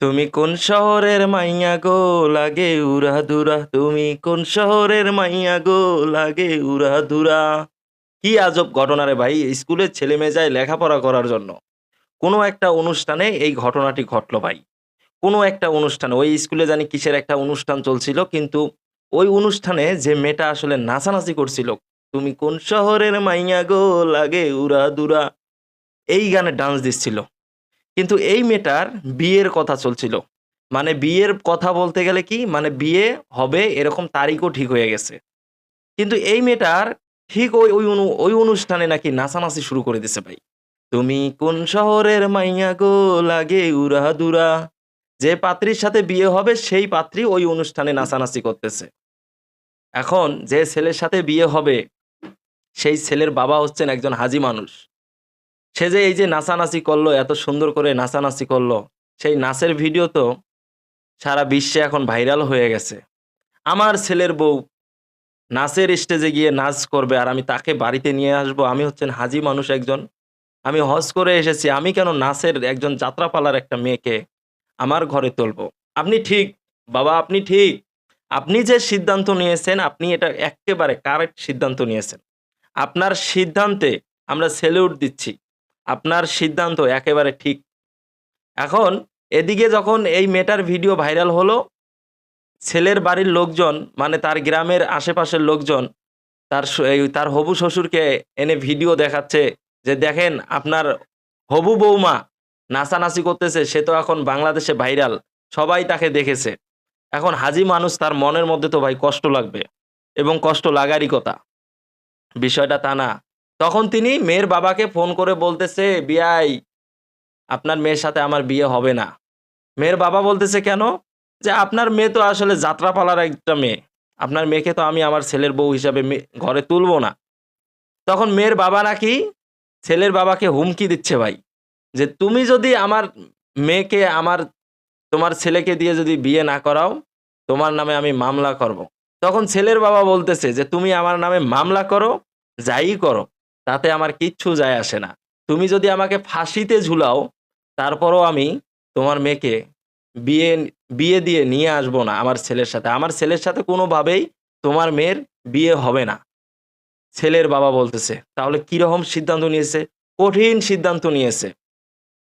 তুমি কোন শহরের মাইয়া গো? লাগে উড়া দুরা। তুমি কোন শহরের মাইয়া গো? লাগে উড়া দুরা। কি আজব ঘটনা রে ভাই স্কুলের ছেলে মেয়ে যায় লেখাপড়া করার জন্য। কোনো একটা অনুষ্ঠানে এই ঘটনাটি ঘটলো ভাই। কোনো একটা অনুষ্ঠানে, ওই স্কুলে জানি কিসের একটা অনুষ্ঠান চলছিল, কিন্তু ওই অনুষ্ঠানে যে মেয়েটা আসলে নাচানাচি করছিল, তুমি কোন শহরের মাইয়া গো? লাগে উড়া দুরা। এই গানে ডান্স দিচ্ছিল। কিন্তু এই মেয়েটার বিয়ের কথা চলছিল। মানে বিয়ের কথা বলতে গেলে কি? মানে বিয়ে হবে এরকম তারিখও ঠিক হয়ে গেছে। কিন্তু এই মেয়েটার ঠিক ওই ওই ওই অনুষ্ঠানে নাকি নাচানাচি শুরু করে দিছে ভাই। তুমি কোন শহরের মাইয়া গো? লাগে উড়া দুরা। যে পাত্রীর সাথে বিয়ে হবে সেই পাত্রী ওই অনুষ্ঠানে নাচানাচি করতেছে। এখন যে ছেলের সাথে বিয়ে হবে, সেই ছেলের বাবা হচ্ছেন একজন হাজি মানুষ। সে যে এই যে নাচানাচি করল, এত সুন্দর করে নাচানাচি করল, সেই নাচের ভিডিও তো সারা বিশ্বে এখন ভাইরাল হয়ে গেছে। আমার ছেলের বউ নাচের স্টেজে গিয়ে নাচ করবে আর আমি তাকে বাড়িতে নিয়ে আসব। আমি হচ্ছেন হাজি মানুষ একজন। আমি হজ করে এসেছি। আমি কেন নাচের একজন যাত্রাপালার একটা মেয়েকে আমার ঘরে তুলবো? আপনি ঠিক, বাবা আপনি ঠিক। আপনি যে সিদ্ধান্ত নিয়েছেন, আপনি এটা একেবারে কারেক্ট সিদ্ধান্ত নিয়েছেন। আপনার সিদ্ধান্তে আমরা সেলিউট দিচ্ছি। আপনার সিদ্ধান্ত একেবারে ঠিক। এখন এদিকে যখন এই মেয়েটার ভিডিও ভাইরাল হলো, ছেলের বাড়ির লোকজন মানে তার গ্রামের আশেপাশের লোকজন, তার তার হবু শ্বশুরকে এনে ভিডিও দেখাচ্ছে যে, দেখেন, আপনার হবু বৌমা নাচানাচি করতেছে, সে তো এখন বাংলাদেশে ভাইরাল, সবাই তাকে দেখেছে। এখন হাজি মানুষ তার মনের মধ্যে তো ভাই কষ্ট লাগবে এবং কষ্ট লাগারই কথা। বিষয়টা তা না। তখন তিনি মেয়ের বাবাকে ফোন করে বলতেছে, বিয়াই, আপনার মেয়ের সাথে আমার বিয়ে হবে না। মেয়ের বাবা বলতেছে, কেন? যে আপনার মেয়ে তো আসলে যাত্রাপালার একটা মেয়ে। আপনার মেয়েকে তো আমি আমার ছেলের বউ হিসাবে ঘরে তুলবো না। তখন মেয়ের বাবা নাকি ছেলের বাবাকে হুমকি দিচ্ছে, ভাই, যে তুমি যদি আমার মেয়েকে, আমার, তোমার ছেলেকে দিয়ে যদি বিয়ে না করাও, তোমার নামে আমি মামলা করব। তখন ছেলের বাবা বলতেছে, যে তুমি আমার নামে মামলা করো, যাই করো। তাতে আমার কিচ্ছু যায় আসে না। তুমি যদি আমাকে ফাঁসিতে ঝুলাও, তারপরও আমি তোমার মেয়েকে বিয়ে বিয়ে দিয়ে নিয়ে আসব না আমার ছেলের সাথে। আমার ছেলের সাথে কোনোভাবেই তোমার মেয়ের বিয়ে হবে না। ছেলের বাবা বলতেছে, তাহলে কীরকম সিদ্ধান্ত নিয়েছে? কঠিন সিদ্ধান্ত নিয়েছে।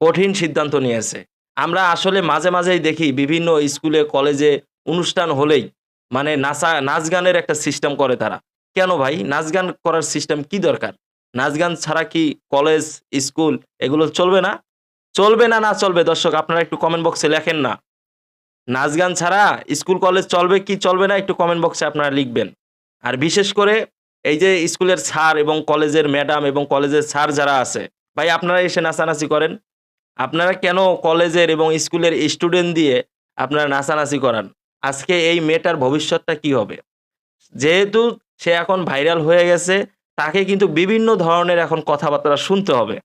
কঠিন সিদ্ধান্ত নিয়েছে। আমরা আসলে মাঝে মাঝেই দেখি বিভিন্ন স্কুলে, কলেজে অনুষ্ঠান হলেই মানে নাচা, নাচ গানের একটা সিস্টেম করে তারা। কেন ভাই? নাচ গান করার সিস্টেম কি দরকার? নাচ গান ছাড়া কি কলেজ, স্কুল এগুলো চলবে না? চলবে না না চলবে? দর্শক, আপনারা একটু কমেন্ট বক্সে লেখেন না। নাচ গান ছাড়া স্কুল, কলেজ চলবে কি চলবে না একটু কমেন্ট বক্সে আপনারা লিখবেন। আর বিশেষ করে এই যে স্কুলের স্যার এবং কলেজের ম্যাডাম এবং কলেজের স্যার যারা আছে, ভাই আপনারা এসে নাচানাচি করেন। আপনারা কেন কলেজের এবং স্কুলের স্টুডেন্ট দিয়ে আপনারা নাচানাচি করান? আজকে এই মেয়েটার ভবিষ্যৎটা কি হবে? যেহেতু সে এখন ভাইরাল হয়ে গেছে তাকে কিন্তু বিভিন্ন ধরনের এখন কথাবার্তা শুনতে হবে।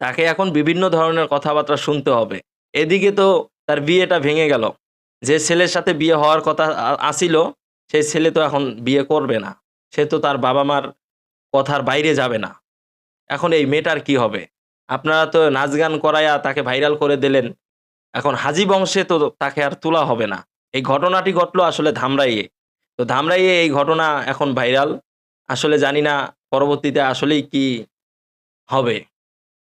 তাকে এখন বিভিন্ন ধরনের কথাবার্তা শুনতে হবে। এদিকে তো তার বিয়েটা ভেঙে গেল। যে ছেলের সাথে বিয়ে হওয়ার কথা আসিল সেই ছেলে তো এখন বিয়ে করবে না। সে তো তার বাবা মার কথার বাইরে যাবে না। এখন এই মেয়েটার কি হবে? আপনারা তো নাচ গান করাইয়া তাকে ভাইরাল করে দিলেন। এখন হাজি বংশে তো তাকে আর তোলা হবে না। এই ঘটনাটি ঘটলো আসলে ধামরাইয়ে। তো ধামরাইয়ে এই ঘটনা এখন ভাইরাল। আসলে জানি না পরবর্তীতে আসলেই কি হবে।